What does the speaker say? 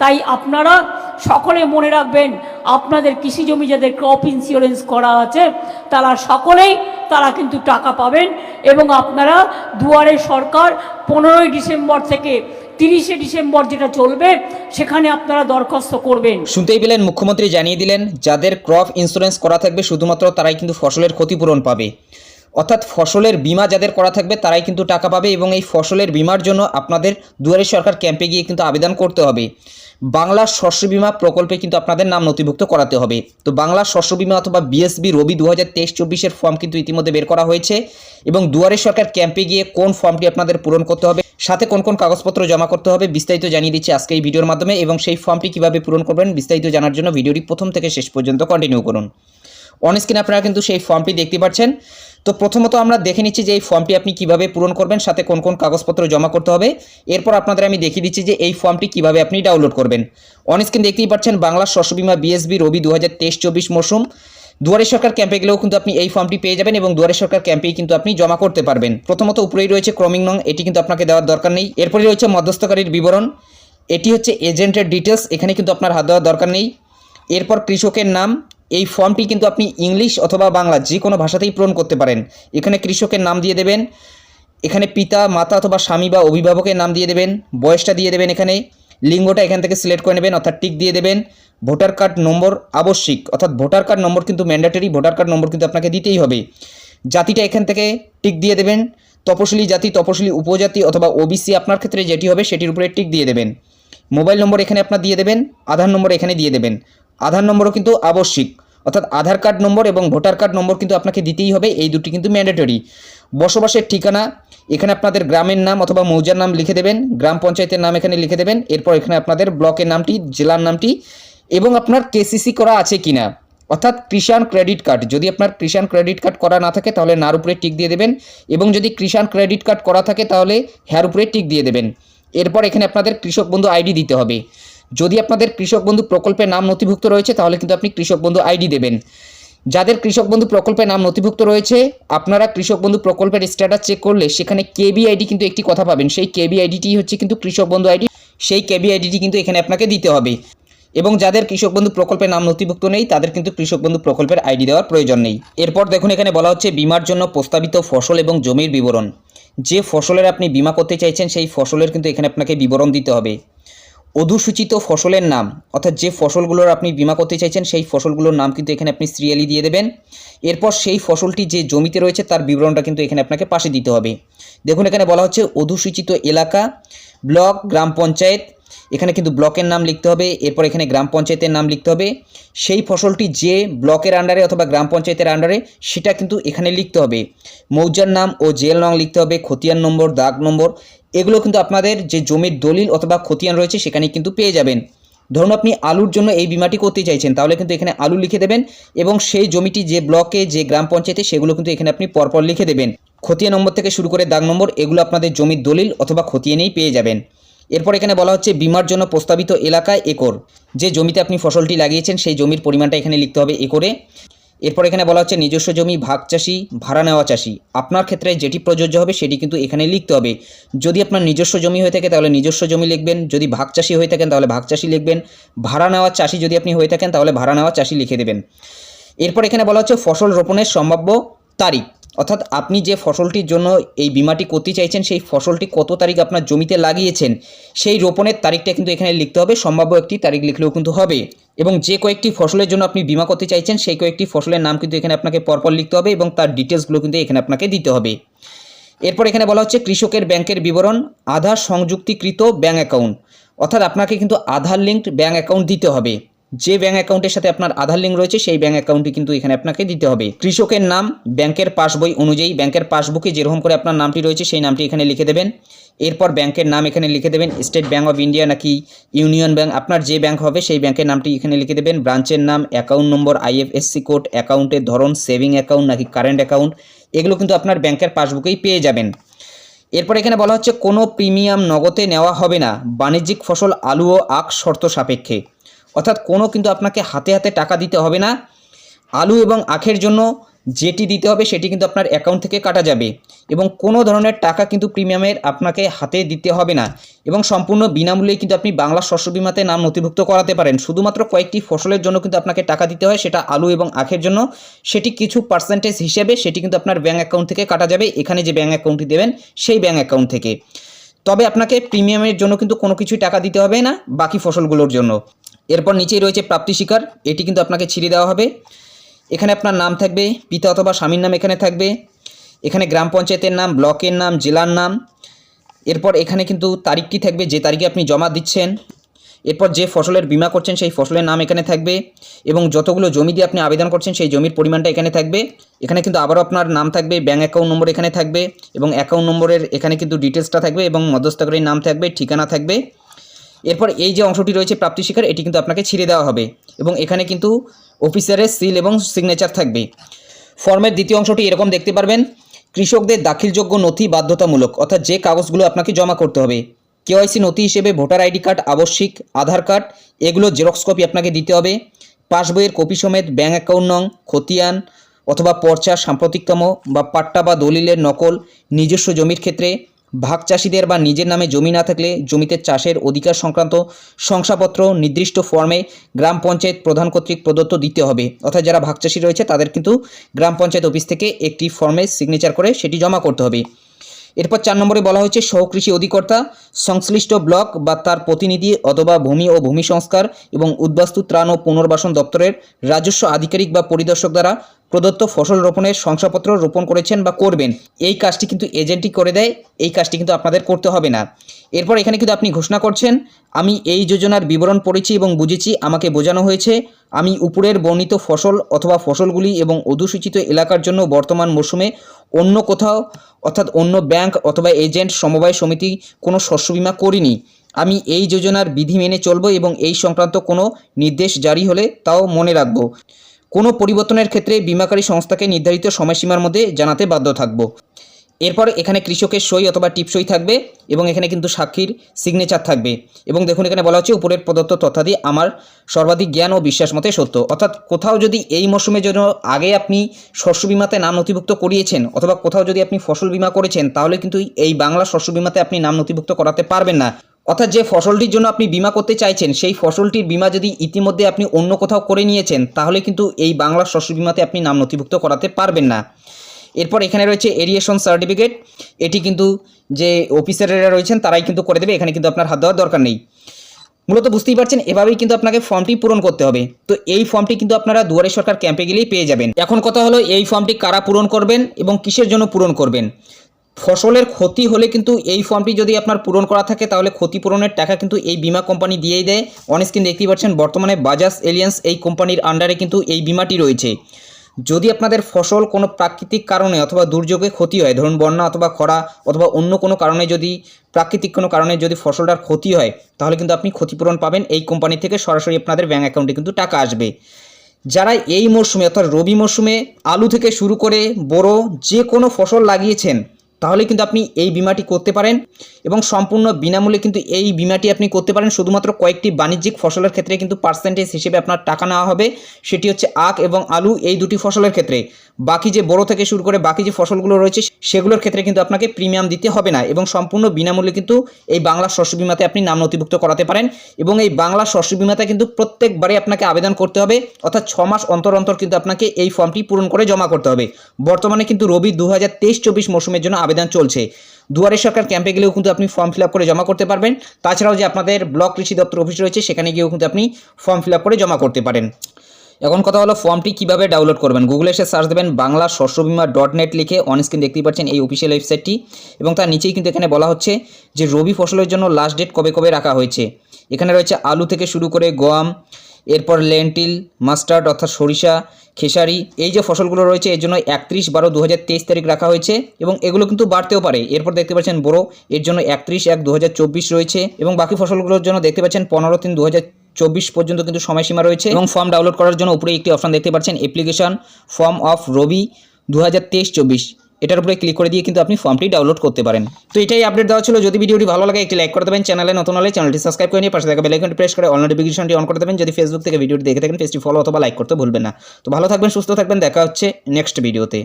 তাই আপনারা সকলে মনে রাখবেন, আপনাদের কৃষি জমি যাদের ক্রপ ইন্স্যুরেন্স করা আছে, তারা সকলেই তারা কিন্তু টাকা পাবেন এবং আপনারা দুয়ারে সরকার পনেরোই ডিসেম্বর থেকে তিরিশে ডিসেম্বর যেটা চলবে, সেখানে আপনারা দরখাস্ত করবেন। শুনতেই পেলেন, মুখ্যমন্ত্রী জানিয়ে দিলেন, যাদের ক্রপ ইন্স্যুরেন্স করা থাকবে, শুধুমাত্র তারাই কিন্তু ফসলের ক্ষতিপূরণ পাবে। অর্থাৎ ফসলের বীমা যাদের করা থাকবে তারাই কিন্তু টাকা পাবে এবং এই ফসলের বীমার জন্য আপনাদের দুয়ারে সরকার ক্যাম্পে গিয়ে কিন্তু আবেদন করতে হবে। বাংলা শস্য বীমা প্রকল্পে কিন্তু আপনাদের নাম নথিভুক্ত করাতে হবে। তো বাংলা শস্য বীমা অথবা বিএসবি রবি দু হাজার তেইশ চব্বিশের ফর্ম কিন্তু ইতিমধ্যে বের করা হয়েছে এবং দুয়ারে সরকার ক্যাম্পে গিয়ে কোন ফর্মটি আপনাদের পূরণ করতে হবে, সাথে কোন কোন কাগজপত্র জমা করতে হবে বিস্তারিত জানিয়ে দিচ্ছি আজকে এই ভিডিওর মাধ্যমে এবং সেই ফর্মটি কীভাবে পূরণ করবেন বিস্তারিত জানার জন্য ভিডিওটি প্রথম থেকে শেষ পর্যন্ত কন্টিনিউ করুন। অন স্ক্রিনে আপনারা কিন্তু সেই ফর্মটি দেখতে পাচ্ছেন। তো প্রথমত আমরা দেখে নিচ্ছি যে এই ফর্মটি আপনি কীভাবে পূরণ করবেন, সাথে কোন কোন কাগজপত্র জমা করতে হবে। এরপর আপনাদের আমি দেখিয়ে দিচ্ছি যে এই ফর্মটি কীভাবে আপনি ডাউনলোড করবেন। অন স্ক্রিন দেখতেই পাচ্ছেন বাংলা শস্য বীমা বিএসবি রবি দু হাজার তেইশ চব্বিশ মরশুম দুয়ারে সরকার ক্যাম্পে গেলেও কিন্তু আপনি এই ফর্মটি পেয়ে যাবেন এবং দুয়ারে সরকার ক্যাম্পেই কিন্তু আপনি জমা করতে পারবেন। প্রথমত উপরেই রয়েছে ক্রমিং নং এটি কিন্তু আপনাকে দেওয়ার দরকার নেই। এরপরে রয়েছে মধ্যস্থকারীর বিবরণ। এটি হচ্ছে এজেন্টের ডিটেলস এখানে কিন্তু আপনার হাত দেওয়ার দরকার নেই। এরপর কৃষকের নাম এই ফর্মটি কিন্তু আপনি ইংলিশ অথবা বাংলা যে কোনো ভাষাতেই পূরণ করতে পারেন। এখানে কৃষকের নাম দিয়ে দেবেন, এখানে পিতা, মাতা অথবা স্বামী বা অভিভাবকের নাম দিয়ে দেবেন, বয়সটা দিয়ে দেবেন এখানে, লিঙ্গটা এখান থেকে সিলেক্ট করে নেবেন, অর্থাৎ টিক দিয়ে দেবেন, ভোটার কার্ড নম্বর আবশ্যিক, অর্থাৎ ভোটার কার্ড নম্বর কিন্তু ম্যান্ডেটরি, ভোটার কার্ড নম্বর কিন্তু আপনাকে দিতেই হবে। জাতিটা এখান থেকে টিক দিয়ে দেবেন, তপশিলি জাতি, তপশিলি উপজাতি অথবা ওবিসি আপনার ক্ষেত্রে যেটি হবে সেটির উপরে টিক দিয়ে দেবেন। মোবাইল নম্বর এখানে আপনার দিয়ে দেবেন, আধার নম্বর এখানে দিয়ে দেবেন। আধার নম্বরও কিন্তু আবশ্যিক। অর্থাৎ আধার কার্ড নম্বর এবং ভোটার কার্ড নম্বর কিন্তু আপনাকে দিতেই হবে, এই দুটি কিন্তু ম্যান্ডেটরি। বসবাসের ঠিকানা, এখানে আপনাদের গ্রামের নাম অথবা মৌজার নাম লিখে দেবেন, গ্রাম পঞ্চায়েতের নাম এখানে লিখে দেবেন, এরপর এখানে আপনাদের ব্লকের নামটি, জেলার নামটি এবং আপনার কেসিসি করা আছে কিনা। অর্থাৎ কৃষাণ ক্রেডিট কার্ড, যদি আপনার কৃষাণ ক্রেডিট কার্ড করা না থাকে তাহলে নার উপরে টিক দিয়ে দেবেন এবং যদি কৃষাণ ক্রেডিট কার্ড করা থাকে তাহলে হ্যার উপরে টিক দিয়ে দেবেন। এরপর এখানে আপনাদের কৃষক বন্ধু আইডি দিতে হবে। যদি আপনাদের কৃষক বন্ধু প্রকল্পের নাম নথিভুক্ত রয়েছে, তাহলে কিন্তু আপনি কৃষক বন্ধু আইডি দেবেন। যাদের কৃষক বন্ধু প্রকল্পের নাম নথিভুক্ত রয়েছে, আপনারা কৃষক বন্ধু প্রকল্পের স্ট্যাটাস চেক করলে সেখানে কেবি আইডি কিন্তু একটি কথা পাবেন। সেই কেবি আইডিটি হচ্ছে কিন্তু কৃষক বন্ধু আইডি, সেই কেবি আইডিটি কিন্তু এখানে আপনাকে দিতে হবে। এবং যাদের কৃষক বন্ধু প্রকল্পের নাম নথিভুক্ত নেই, তাদের কিন্তু কৃষক বন্ধু প্রকল্পের আইডি দেওয়ার প্রয়োজন নেই। এরপর দেখুন, এখানে বলা হচ্ছে বিমার জন্য প্রস্তাবিত ফসল এবং জমির বিবরণ। যে ফসলের আপনি বিমা করতে চাইছেন, সেই ফসলের কিন্তু এখানে আপনাকে বিবরণ দিতে হবে। অধুসূচিত ফসলের নাম, অর্থাৎ যে ফসলগুলোর আপনি বিমা করতে চাইছেন, সেই ফসলগুলোর নাম কিন্তু এখানে আপনি সিরিয়ালি দিয়ে দেবেন। এরপর সেই ফসলটি যে জমিতে রয়েছে, তার বিবরণটা কিন্তু এখানে আপনাকে পাশে দিতে হবে। দেখুন, এখানে বলা হচ্ছে অধুসূচিত এলাকা, ব্লক, গ্রাম পঞ্চায়েত। এখানে কিন্তু ব্লকের নাম লিখতে হবে, এরপর এখানে গ্রাম পঞ্চায়েতের নাম লিখতে হবে। সেই ফসলটি যে ব্লকের আন্ডারে অথবা গ্রাম পঞ্চায়েতের আন্ডারে, সেটা কিন্তু এখানে লিখতে হবে। মৌজার নাম ও জেল নং লিখতে হবে, খতিয়ান নম্বর, দাগ নম্বর। এগুলো কিন্তু আপনাদের যে জমির দলিল অথবা খতিয়ান রয়েছে সেখানে কিন্তু পেয়ে যাবেন। ধরুন আপনি আলুর জন্য এই বিমাটি করতে চাইছেন, তাহলে কিন্তু এখানে আলু লিখে দেবেন এবং সেই জমিটি যে ব্লকে, যে গ্রাম পঞ্চায়েতে, সেগুলো কিন্তু এখানে আপনি পরপর লিখে দেবেন। খতিয়া নম্বর থেকে শুরু করে দাগ নম্বর, এগুলো আপনাদের জমির দলিল অথবা খতিয়ানেই পেয়ে যাবেন। এরপর এখানে বলা হচ্ছে বিমার জন্য প্রস্তাবিত এলাকায় একর। যে জমিতে আপনি ফসলটি লাগিয়েছেন, সেই জমির পরিমাণটা এখানে লিখতে হবে একরে। এরপর এখানে বলা হচ্ছে, নিজস্ব জমি, ভাগ চাষি, ভাড়া নেওয়া চাষি। আপনার ক্ষেত্রে যেটি প্রযোজ্য হবে, সেটি কিন্তু এখানে লিখতে হবে। যদি আপনার নিজস্ব জমি হয়ে থাকে, তাহলে নিজস্ব জমি লিখবেন। যদি ভাগ চাষি হয়ে থাকেন, তাহলে ভাগ চাষি লিখবেন। ভাড়া নেওয়া চাষি যদি আপনি হয়ে থাকেন, তাহলে ভাড়া নেওয়া চাষি লিখে দেবেন। এরপর এখানে বলা হচ্ছে, ফসল রোপণের সম্ভাব্য তারিখ। অর্থাৎ আপনি যে ফসলটির জন্য এই বিমাটি করতে চাইছেন, সেই ফসলটি কত তারিখ আপনার জমিতে লাগিয়েছেন, সেই রোপণের তারিখটা কিন্তু এখানে লিখতে হবে, সম্ভাব্য একটি তারিখ লিখলেও কিন্তু হবে। এবং যে কয়েকটি ফসলের জন্য আপনি বিমা করতে চাইছেন, সেই কয়েকটি ফসলের নাম কিন্তু এখানে আপনাকে পরপর লিখতে হবে এবং তার ডিটেলসগুলো কিন্তু এখানে আপনাকে দিতে হবে। এরপর এখানে বলা হচ্ছে কৃষকের ব্যাংকের বিবরণ, আধার সংযুক্তিকৃত ব্যাঙ্ক অ্যাকাউন্ট। অর্থাৎ আপনাকে কিন্তু আধার লিঙ্কড ব্যাঙ্ক অ্যাকাউন্ট দিতে হবে। যে ব্যাঙ্ক অ্যাকাউন্টের সাথে আপনার আধার লিঙ্ক রয়েছে, সেই ব্যাঙ্ক অ্যাকাউন্টটি কিন্তু এখানে আপনাকে দিতে হবে। কৃষকের নাম, ব্যাংকের পাসবই অনুযায়ী ব্যাংকের পাসবুকে যেরকম করে আপনার নামটি রয়েছে, সেই নামটি এখানে লিখে দেবেন। এরপর ব্যাংকের নাম এখানে লিখে দেবেন, স্টেট ব্যাঙ্ক অফ ইন্ডিয়া নাকি ইউনিয়ন ব্যাঙ্ক আপনার যে ব্যাঙ্ক হবে, সেই ব্যাংকের নামটি এখানে লিখে দেবেন। ব্রাঞ্চের নাম অ্যাকাউন্ট নম্বর আইএফএসসি কোড অ্যাকাউন্টের ধরন সেভিং অ্যাকাউন্ট নাকি কারেন্ট অ্যাকাউন্ট এগুলো কিন্তু আপনার ব্যাংকের পাসবুকেই পেয়ে যাবেন। এরপর এখানে বলা হচ্ছে, কোনো প্রিমিয়াম নগদে নেওয়া হবে না। বাণিজ্যিক ফসল, আলু ও আখ শর্ত সাপেক্ষে। অর্থাৎ কোনো কিন্তু আপনাকে হাতে হাতে টাকা দিতে হবে না। আলু এবং আখের জন্য যেটি দিতে হবে সেটি কিন্তু আপনার অ্যাকাউন্ট থেকে কাটা যাবে এবং কোনো ধরনের টাকা কিন্তু প্রিমিয়ামের আপনাকে হাতে দিতে হবে না এবং সম্পূর্ণ বিনামূল্যে কিন্তু আপনি বাংলা শস্য বিমাতে নাম নথিভুক্ত করাতে পারেন। শুধুমাত্র কয়েকটি ফসলের জন্য কিন্তু আপনাকে টাকা দিতে হয়, সেটা আলু এবং আখের জন্য। সেটি কিছু পার্সেন্টেজ হিসেবে সেটি কিন্তু আপনার ব্যাঙ্ক অ্যাকাউন্ট থেকে কাটা যাবে। এখানে যে ব্যাঙ্ক অ্যাকাউন্টটি দেবেন, সেই ব্যাঙ্ক অ্যাকাউন্ট থেকে। তবে আপনাকে প্রিমিয়ামের জন্য কিন্তু কোনো কিছুই টাকা দিতে হবে না, বাকি ফসলগুলোর জন্য। এরপর নিচেই রয়েছে প্রাপ্তি স্বীকার এটি কিন্তু আপনাকে ছিঁড়ে দেওয়া হবে। এখানে আপনার নাম থাকবে, পিতা অথবা স্বামীর নাম এখানে থাকবে। এখানে গ্রাম পঞ্চায়েতের নাম, ব্লকের নাম, জেলার নাম। এরপর এখানে কিন্তু তারিখ তারিখটি থাকবে, যে তারিখে আপনি জমা দিচ্ছেন। এরপর যে ফসলের বীমা করছেন, সেই ফসলের নাম এখানে থাকবে এবং যতগুলো জমি দিয়ে আপনি আবেদন করছেন, সেই জমির পরিমাণটা এখানে থাকবে। এখানে কিন্তু আবারও আপনার নাম থাকবে ব্যাঙ্ক অ্যাকাউন্ট নম্বর এখানে থাকবে এবং অ্যাকাউন্ট নম্বরের এখানে কিন্তু ডিটেলসটা থাকবে এবং মধ্যস্থকারীর নাম থাকবে, ঠিকানা থাকবে। এরপর এই যে অংশটি রয়েছে প্রাপ্তি স্বীকার এটি কিন্তু আপনাকে ছিঁড়ে দেওয়া হবে। এবং এখানে কিন্তু অফিসারের সিল এবং সিগনেচার থাকবে। ফর্মের দ্বিতীয় অংশটি এরকম দেখতে পারবেন, কৃষকদের দাখিলযোগ্য নথি বাধ্যতামূলক, অর্থাৎ যে কাগজগুলো আপনাকে জমা করতে হবে। কেওয়াইসি নথি হিসেবে ভোটার আইডি কার্ড, আবশ্যিক আধার কার্ড, এগুলো জেরক্স কপি আপনাকে দিতে হবে। পাসবইয়ের কপি সমেত ব্যাঙ্ক অ্যাকাউন্ট নং, খতিয়ান অথবা পর্চা, সাম্প্রতিকতম বা পাট্টা বা দলিলের নকল, নিজস্ব জমির ক্ষেত্রে ভাগ চাষিদের বা নিজের নামে জমি না থাকলে জমিতে চাষের অধিকার সংক্রান্ত শংসাপত্র নির্দিষ্ট ফর্মে গ্রাম পঞ্চায়েত প্রধান কর্তৃক প্রদত্ত দিতে হবে। অর্থাৎ যারা ভাগ চাষি রয়েছে, তাদের কিন্তু গ্রাম পঞ্চায়েত অফিস থেকে একটি ফর্মে সিগনেচার করে সেটি জমা করতে হবে। এরপর চার নম্বরে বলা হয়েছে সহকৃষি অধিকর্তা, সংশ্লিষ্ট ব্লক বা তার প্রতিনিধি অথবা ভূমি ও ভূমি সংস্কার এবং উদ্বাস্তু ত্রাণ ও পুনর্বাসন দপ্তরের রাজস্ব আধিকারিক বা পরিদর্শক দ্বারা প্রদত্ত ফসল রোপণের শংসাপত্র রোপণ করেছেন বা করবেন, এই কাজটি কিন্তু এজেন্টই করে দেয়, এই কাজটি কিন্তু আপনাদের করতে হবে না। এরপর এখানে কিন্তু আপনি ঘোষণা করছেন, আমি এই যোজনার বিবরণ পড়েছি এবং বুঝেছি, আমাকে বোঝানো হয়েছে, আমি উপরের বর্ণিত ফসল অথবা ফসলগুলি এবং অধুসূচিত এলাকার জন্য বর্তমান মরশুমে অন্য কোথাও, অর্থাৎ অন্য ব্যাংক অথবা এজেন্ট সমবায় সমিতি কোনো শস্য বীমা করিনি। আমি এই যোজনার বিধি মেনে চলব এবং এই সংক্রান্ত কোনো নির্দেশ জারি হলে তাও মনে রাখব। কোনো পরিবর্তনের ক্ষেত্রে বিমাকারী সংস্থাকে নির্ধারিত সময়সীমার মধ্যে জানাতে বাধ্য থাকব। এরপর এখানে কৃষকের সই অথবা টিপসই থাকবে এবং এখানে কিন্তু সাক্ষীর সিগনেচার থাকবে। এবং দেখুন, এখানে বলা হচ্ছে উপরের প্রদত্ত তথ্যাদি আমার সর্বাধিক জ্ঞান ও বিশ্বাস মতে সত্য। অর্থাৎ কোথাও যদি এই মরশুমের জন্য আগে আপনি শস্য বিমাতে নাম নথিভুক্ত করিয়েছেন অথবা কোথাও যদি আপনি ফসল বিমা করেছেন, তাহলে কিন্তু এই বাংলা শস্য বিমাতে আপনি নাম নথিভুক্ত করাতে পারবেন না। অর্থাৎ যে ফসলটির জন্য আপনি বিমা করতে চাইছেন, সেই ফসলটির বিমা যদি ইতিমধ্যে আপনি অন্য কোথাও করে নিয়েছেন, তাহলে কিন্তু এই বাংলা শস্য বিমাতে আপনি নাম নথিভুক্ত করাতে পারবেন না। এরপর এখানে রয়েছে এরিয়েশন সার্টিফিকেট। এটি কিন্তু যে অফিসারেরা রয়েছেন, তারাই কিন্তু করে দেবে, এখানে কিন্তু আপনার হাত দেওয়ার দরকার নেই। মূলত বুঝতেই পারছেন, এভাবেই কিন্তু আপনাকে ফর্মটি পূরণ করতে হবে। তো এই ফর্মটি কিন্তু আপনারা দুয়ারে সরকার ক্যাম্পে গেলেই পেয়ে যাবেন। এখন কথা হলো, এই ফর্মটি কারা পূরণ করবেন এবং কিসের জন্য পূরণ করবেন? ফসলের ক্ষতি হলে কিন্তু এই ফর্মটি যদি আপনার পূরণ করা থাকে, তাহলে ক্ষতিপূরণের টাকা কিন্তু এই বিমা কোম্পানি দিয়েই দেয়। অনেস্কিন দেখতেই পাচ্ছেন, বর্তমানে বাজাজ এলিয়েন্স এই কোম্পানির আন্ডারে কিন্তু এই বিমাটি রয়েছে। যদি আপনাদের ফসল কোনো প্রাকৃতিক কারণে অথবা দুর্যোগে ক্ষতি হয়, ধরুন বন্যা অথবা খরা অথবা অন্য কোনো কারণে যদি, প্রাকৃতিক কোনো কারণে যদি ফসলটার ক্ষতি হয়, তাহলে কিন্তু আপনি ক্ষতিপূরণ পাবেন এই কোম্পানি থেকে সরাসরি আপনাদের ব্যাঙ্ক অ্যাকাউন্টে কিন্তু টাকা আসবে। যারা এই মরশুমে অর্থাৎ রবি মরশুমে আলু থেকে শুরু করে বড় যে কোনো ফসল লাগিয়েছেন তাহলে কিন্তু আপনি এই বিমাটি করতে পারেন এবং সম্পূর্ণ বিনামূল্যে কিন্তু এই বিমাটি আপনি করতে পারেন। শুধুমাত্র কয়েকটি বাণিজ্যিক ফসলের ক্ষেত্রে কিন্তু পার্সেন্টেজ হিসেবে আপনার টাকা নেওয়া হবে। সেটি হচ্ছে আখ এবং আলু এই দুটি ফসলের ক্ষেত্রে। বাকি যে বড় থেকে শুরু করে বাকি যে ফসলগুলো রয়েছে, সেগুলোর ক্ষেত্রে কিন্তু আপনাকে প্রিমিয়াম দিতে হবে না এবং সম্পূর্ণ বিনামূল্যে কিন্তু এই বাংলা শস্য বিমাতে আপনি নাম নথিভুক্ত করাতে পারেন এবং এই বাংলা শস্য বিমাতে কিন্তু প্রত্যেকবারে আপনাকে আবেদন করতে হবে। অর্থাৎ ছ মাস অন্তর অন্তর কিন্তু আপনাকে এই ফর্মটি পূরণ করে জমা করতে হবে। বর্তমানে কিন্তু রবি দু হাজার তেইশ চব্বিশ মৌসুমের জন্য আবেদন চলছে। দুয়ারে সরকার ক্যাম্পে গেলেও কিন্তু আপনি ফর্ম ফিল করে জমা করতে পারবেন। তাছাড়াও যে আপনাদের ব্লক কৃষি দপ্তর অফিস রয়েছে, সেখানে গিয়েও কিন্তু আপনি ফর্ম ফিল করে জমা করতে পারেন। এখন কথা হলো ফর্মটি কীভাবে ডাউনলোড করবেন? গুগলে এসে সার্চ দেবেন বাংলা শস্য বিমা ডট নেট লিখে অন স্ক্রিন দেখতেই পাচ্ছেন এই অফিসিয়াল ওয়েবসাইটটি এবং তার নিচেই কিন্তু এখানে বলা হচ্ছে যে রবি ফসলের জন্য লাস্ট ডেট কবে কবে রাখা হয়েছে। এখানে রয়েছে আলু থেকে শুরু করে গম এরপর লেন্টিল, মাস্টার্ড অর্থাৎ সরিষা, খেসারি, এই যে ফসলগুলো রয়েছে, এর জন্য একত্রিশ বারো দু তারিখ রাখা হয়েছে এবং এগুলো কিন্তু বাড়তেও পারে। এরপর দেখতে পাচ্ছেন বড়ো এর জন্য একত্রিশ এক দু রয়েছে এবং বাকি ফসলগুলোর জন্য দেখতে পাচ্ছেন পনেরো তিন দু চব্বিশ পর্যন্ত কিন্তু সময়সীমা রয়েছে এবং ফর্ম ডাউনলোড করার জন্য উপরে একটি অপশন দেখতে পাচ্ছেন অ্যাপ্লিকেশন, ফর্ম অফ রবি দু হাজার এটার উপরে ক্লিক করে দিয়ে কিন্তু আপনি ফর্মটি ডাউনলোড করতে পারেন। তো এটাই আপডেট দেওয়া ছিল। যদি ভিডিওটি ভালো লাগে, একটি লাইক করে দেবেন। চ্যানেলে নতুন হলে চ্যানেলটি সাবস্ক্রাইব করে নিয়ে পাশে থাকা বেল প্রেস করে অল নোটিফিকেশনটি অন করে দেবেন। যদি ফেসবুক থেকে ভিডিওটি দেখে থাকেন পেজটি ফলো অথবা লাইক করতে ভুলবেন না। তো ভালো থাকবেন, সুস্থ থাকবেন। দেখা হচ্ছে নেক্সট ভিডিওতে